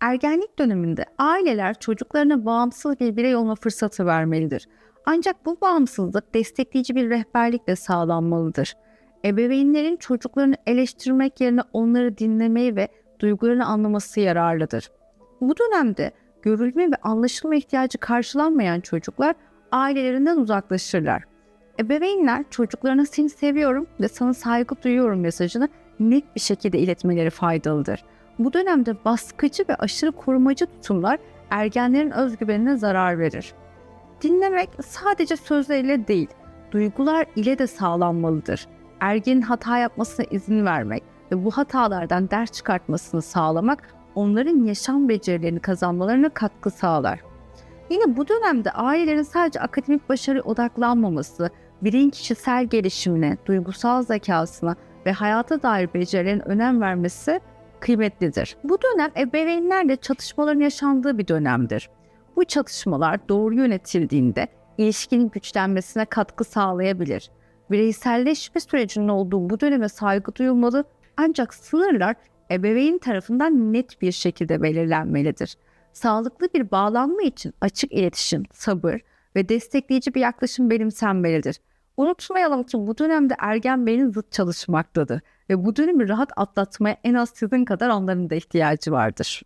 Ergenlik döneminde aileler çocuklarına bağımsız bir birey olma fırsatı vermelidir. Ancak bu bağımsızlık destekleyici bir rehberlikle sağlanmalıdır. Ebeveynlerin çocuklarını eleştirmek yerine onları dinlemeyi ve duygularını anlaması yararlıdır. Bu dönemde görülme ve anlaşılma ihtiyacı karşılanmayan çocuklar ailelerinden uzaklaşırlar. Ebeveynler çocuklarına seni seviyorum ve sana saygı duyuyorum mesajını net bir şekilde iletmeleri faydalıdır. Bu dönemde baskıcı ve aşırı korumacı tutumlar ergenlerin özgüvenine zarar verir. Dinlemek sadece sözleriyle değil, duygular ile de sağlanmalıdır. Ergenin hata yapmasına izin vermek ve bu hatalardan ders çıkartmasını sağlamak onların yaşam becerilerini kazanmalarına katkı sağlar. Yine bu dönemde ailelerin sadece akademik başarı odaklanmaması, bireyin kişisel gelişimine, duygusal zekasına ve hayata dair becerilerin önem vermesi kıymetlidir. Bu dönem ebeveynlerle çatışmaların yaşandığı bir dönemdir. Bu çatışmalar doğru yönetildiğinde ilişkinin güçlenmesine katkı sağlayabilir. Bireyselleşme sürecinin olduğu bu döneme saygı duyulmalı ancak sınırlar ebeveyn tarafından net bir şekilde belirlenmelidir. Sağlıklı bir bağlanma için açık iletişim, sabır ve destekleyici bir yaklaşım benimsenmelidir. Unutmayalım ki bu dönemde ergen beynin zıt çalışmaktadır ve bu dönemi rahat atlatmaya en az sizin kadar onların da ihtiyacı vardır.